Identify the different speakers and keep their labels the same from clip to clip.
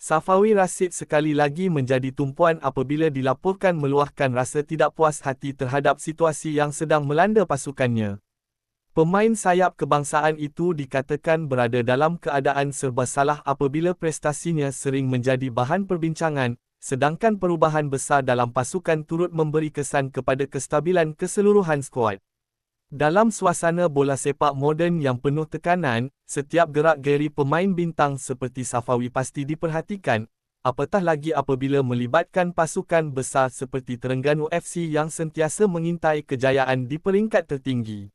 Speaker 1: Safawi Rashid sekali lagi menjadi tumpuan apabila dilaporkan meluahkan rasa tidak puas hati terhadap situasi yang sedang melanda pasukannya. Pemain sayap kebangsaan itu dikatakan berada dalam keadaan serba salah apabila prestasinya sering menjadi bahan perbincangan, sedangkan perubahan besar dalam pasukan turut memberi kesan kepada kestabilan keseluruhan skuad. Dalam suasana bola sepak moden yang penuh tekanan, setiap gerak geri pemain bintang seperti Safawi pasti diperhatikan, apatah lagi apabila melibatkan pasukan besar seperti Terengganu FC yang sentiasa mengintai kejayaan di peringkat tertinggi.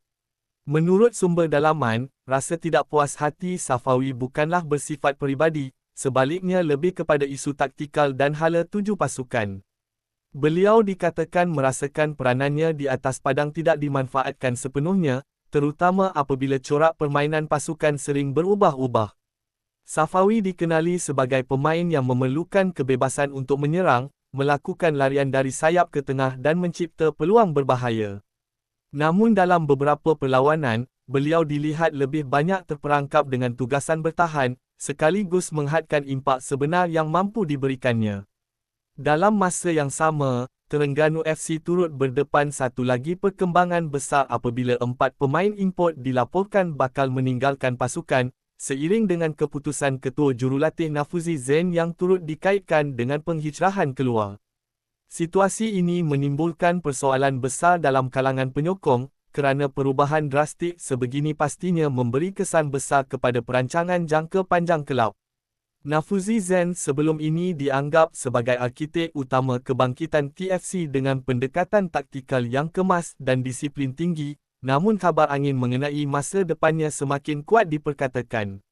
Speaker 1: Menurut sumber dalaman, rasa tidak puas hati Safawi bukanlah bersifat peribadi, sebaliknya lebih kepada isu taktikal dan hala tuju pasukan. Beliau dikatakan merasakan peranannya di atas padang tidak dimanfaatkan sepenuhnya, terutama apabila corak permainan pasukan sering berubah-ubah. Safawi dikenali sebagai pemain yang memerlukan kebebasan untuk menyerang, melakukan larian dari sayap ke tengah dan mencipta peluang berbahaya. Namun dalam beberapa perlawanan, beliau dilihat lebih banyak terperangkap dengan tugasan bertahan, sekaligus menghadkan impak sebenar yang mampu diberikannya. Dalam masa yang sama, Terengganu FC turut berdepan satu lagi perkembangan besar apabila empat pemain import dilaporkan bakal meninggalkan pasukan, seiring dengan keputusan Ketua Jurulatih Nafuzi Zain yang turut dikaitkan dengan penghijrahan keluar. Situasi ini menimbulkan persoalan besar dalam kalangan penyokong, kerana perubahan drastik sebegini pastinya memberi kesan besar kepada perancangan jangka panjang kelab. Nafuzi Zen sebelum ini dianggap sebagai arkitek utama kebangkitan TFC dengan pendekatan taktikal yang kemas dan disiplin tinggi, namun kabar angin mengenai masa depannya semakin kuat diperkatakan.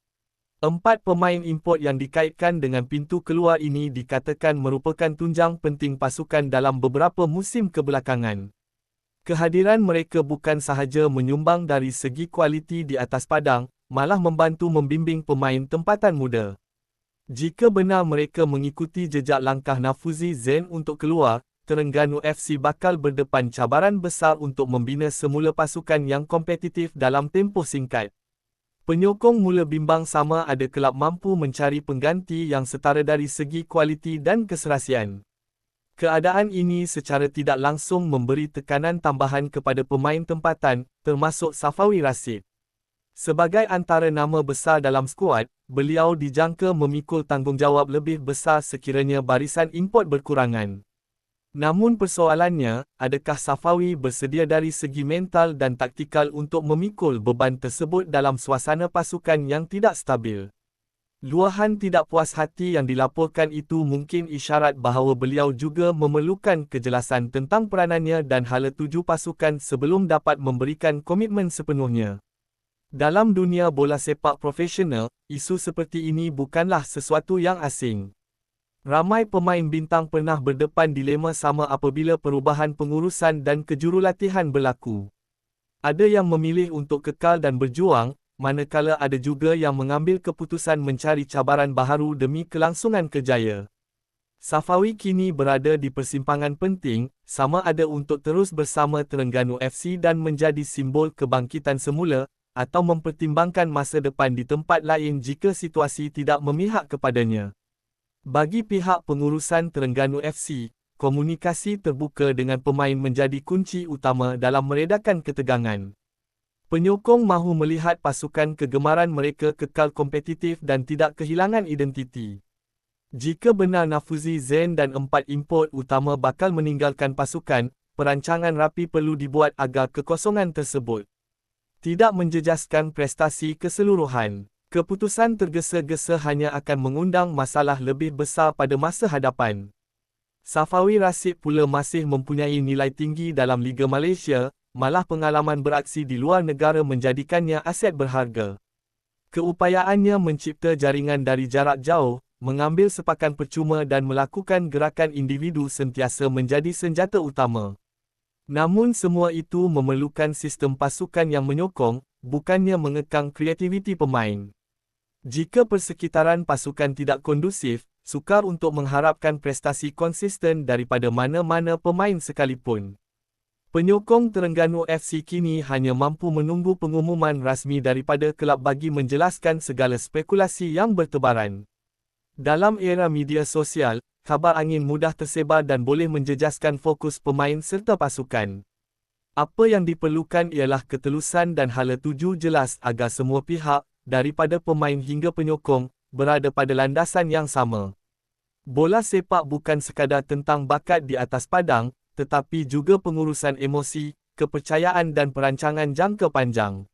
Speaker 1: Empat pemain import yang dikaitkan dengan pintu keluar ini dikatakan merupakan tunjang penting pasukan dalam beberapa musim kebelakangan. Kehadiran mereka bukan sahaja menyumbang dari segi kualiti di atas padang, malah membantu membimbing pemain tempatan muda. Jika benar mereka mengikuti jejak langkah Nafuzi Zen untuk keluar, Terengganu FC bakal berdepan cabaran besar untuk membina semula pasukan yang kompetitif dalam tempoh singkat. Penyokong mula bimbang sama ada kelab mampu mencari pengganti yang setara dari segi kualiti dan keserasian. Keadaan ini secara tidak langsung memberi tekanan tambahan kepada pemain tempatan, termasuk Safawi Rashid. Sebagai antara nama besar dalam skuad, beliau dijangka memikul tanggungjawab lebih besar sekiranya barisan import berkurangan. Namun persoalannya, adakah Safawi bersedia dari segi mental dan taktikal untuk memikul beban tersebut dalam suasana pasukan yang tidak stabil? Luahan tidak puas hati yang dilaporkan itu mungkin isyarat bahawa beliau juga memerlukan kejelasan tentang peranannya dan hala tuju pasukan sebelum dapat memberikan komitmen sepenuhnya. Dalam dunia bola sepak profesional, isu seperti ini bukanlah sesuatu yang asing. Ramai pemain bintang pernah berdepan dilema sama apabila perubahan pengurusan dan kejurulatihan berlaku. Ada yang memilih untuk kekal dan berjuang, manakala ada juga yang mengambil keputusan mencari cabaran baharu demi kelangsungan kejaya. Safawi kini berada di persimpangan penting, sama ada untuk terus bersama Terengganu FC dan menjadi simbol kebangkitan semula, atau mempertimbangkan masa depan di tempat lain jika situasi tidak memihak kepadanya. Bagi pihak pengurusan Terengganu FC, komunikasi terbuka dengan pemain menjadi kunci utama dalam meredakan ketegangan. Penyokong mahu melihat pasukan kegemaran mereka kekal kompetitif dan tidak kehilangan identiti. Jika benar Nafuzi Zen dan empat import utama bakal meninggalkan pasukan, perancangan rapi perlu dibuat agar kekosongan tersebut tidak menjejaskan prestasi keseluruhan. Keputusan tergesa-gesa hanya akan mengundang masalah lebih besar pada masa hadapan. Safawi Rashid pula masih mempunyai nilai tinggi dalam Liga Malaysia, malah pengalaman beraksi di luar negara menjadikannya aset berharga. Keupayaannya mencipta jaringan dari jarak jauh, mengambil sepakan percuma dan melakukan gerakan individu sentiasa menjadi senjata utama. Namun semua itu memerlukan sistem pasukan yang menyokong, bukannya mengekang kreativiti pemain. Jika persekitaran pasukan tidak kondusif, sukar untuk mengharapkan prestasi konsisten daripada mana-mana pemain sekalipun. Penyokong Terengganu FC kini hanya mampu menunggu pengumuman rasmi daripada kelab bagi menjelaskan segala spekulasi yang bertebaran. Dalam era media sosial, kabar angin mudah tersebar dan boleh menjejaskan fokus pemain serta pasukan. Apa yang diperlukan ialah ketelusan dan hala tuju jelas agar semua pihak, daripada pemain hingga penyokong, berada pada landasan yang sama. Bola sepak bukan sekadar tentang bakat di atas padang, tetapi juga pengurusan emosi, kepercayaan dan perancangan jangka panjang.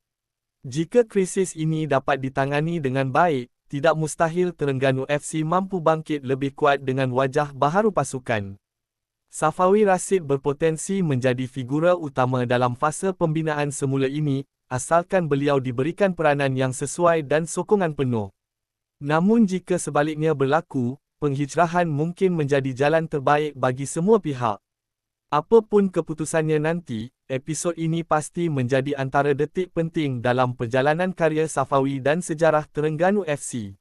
Speaker 1: Jika krisis ini dapat ditangani dengan baik, tidak mustahil Terengganu FC mampu bangkit lebih kuat dengan wajah baharu pasukan. Safawi Rasid berpotensi menjadi figura utama dalam fasa pembinaan semula ini, asalkan beliau diberikan peranan yang sesuai dan sokongan penuh. Namun jika sebaliknya berlaku, penghijrahan mungkin menjadi jalan terbaik bagi semua pihak. Apapun keputusannya nanti, episod ini pasti menjadi antara detik penting dalam perjalanan karya Safawi dan sejarah Terengganu FC.